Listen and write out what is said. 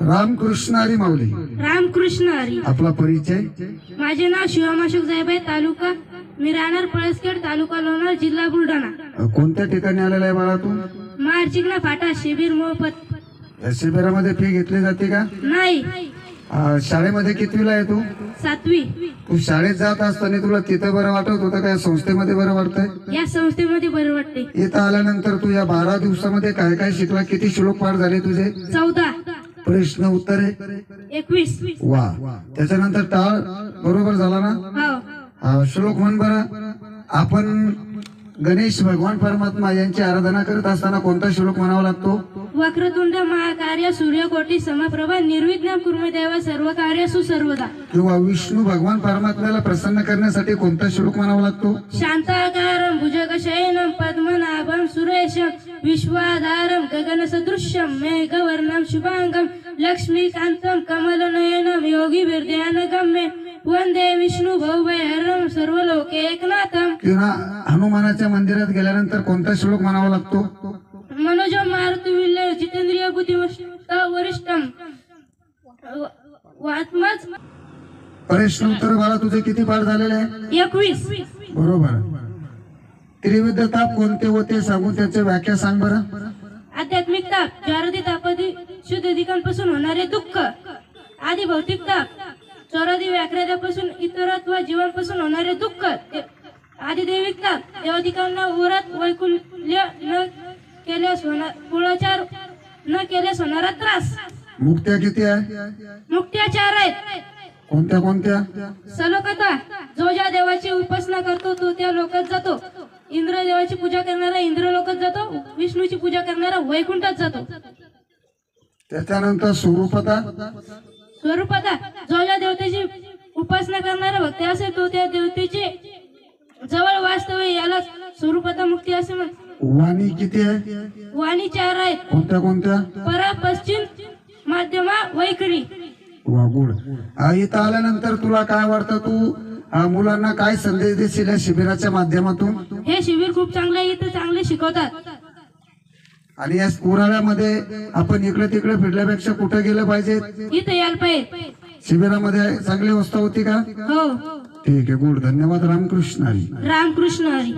रामकृष्ण हरी माऊली. रामकृष्ण हरी. आपला परिचय? माझे नाव शिवम अशोक जायबाई तालुका मी राहणार पळसखेड तालुका लोणार जिल्हा बुलढाणा. अ, कोणत्या ठिकाणी आलेला आहे बाळा तू? मार्चिकना फाटा शिबिर मोफत या शिबिरामध्ये फी घेतली जाते का? नाही. अ, शाळेमध्ये कितवीला आहे तू? सातवी. तू शाळेत जात असताना तुला तिथं बरं वाटत होतं का? या संस्थेमध्ये बरं वाटतंय? या संस्थेमध्ये बरं वाटते इथं आल्यानंतर तू या बारा दिवसामध्ये काय काय शिकला? किती श्लोक पाठ झाले तुझे? चौदा. प्रश्न उत्तरे. एकवीस. वा. त्याच्यानंतर टाळ. बरोबर झाला ना? हो. श्लोक म्हण बरं. आपण गणेश भगवान परमात्मा यांची आराधना करत असताना कोणता श्लोक म्हणावा लागतो? वक्रतुंड महाकार्य सूर्यकोटी समप्रभा निर्विघ्न कुर्मे देव सर्व कार्य सुसर्वदा. किंवा विष्णू भगवान परमात्म्याला प्रसन्न करण्यासाठी कोणता श्लोक म्हणावा लागतो? शांताकारं भुजगशयनं पद्मनाभं सुरेशं विश्वाधारं गगनसदृश्यं मेघवर्णं शुभांगं लक्ष्मीकान्तं कमलनयनं योगिभिर्ध्यानगम्य वन्दे विष्णु भवभयहरं सर्वलोके एकनाथं। किंवा हनुमानाच्या मंदिरात गेल्यानंतर कोणता श्लोक म्हणावा लागतो? मनोजं मारुतिविल्य जितेंद्रिय बुद्धिमत्त वरिष्ठं वात्मज प्रश्न उत्तर बाळा तुझे किती पाठ झालेले आहे एकवीस. बरोबर. त्रिविध ताप कोणते होते सांगून त्याची व्याख्या सांग बरं. आध्यात्मिक ताप जारदी तापदी शुद्ध दिकांपासून होणारे दुःख आदी भौतिक ताप चोरादी व्याघ्रापासून इतरत्व जीवांपासून होणारे दुःख आदी दैविक ताप देवाधिकांना उरत वैकुल्य न केल्यास होणार कुळाचार न केल्यास होणारा त्रास. मुक्त्या किती आहे? मुक्त्याचार आहेत. कोणत्या कोणत्या? सलोकता जो ज्या देवाची उपासना करतो तो त्या लोकात जातो. इंद्र देवाची पूजा करणारा इंद्र लोकात जातो विष्णूची पूजा करणारा वैकुंठात जातो. त्याच्यानंतर स्वरूपता स्वरूपाता जो ज्या देवतेची उपासना करणारा भक्त असेल तो त्या देवतेचे जवळ वास्तव याला स्वरूपता मुक्ती असे वाणी किती आहे? वाणी चार आहेत. कोणत्या कोणत्या? परा पश्चिम माध्यमा वैखरी. वा गुड आ, इथं आल्यानंतर तुला काय वाटतं तू? मुलांना काय संदेश देशील या शिबिराच्या माध्यमातून? हे शिबिर खूप चांगले आहे इथं चांगले शिकवतात. आणि या उन्हाळ्यामध्ये आपण इकडे तिकडे फिरल्यापेक्षा कुठे गेलं पाहिजे? इथं यायला पाहिजे. शिबिरामध्ये चांगली व्यवस्था होती का? हो. ठीक आहे गुड. धन्यवाद रामकृष्ण हरी. रामकृष्ण हरी.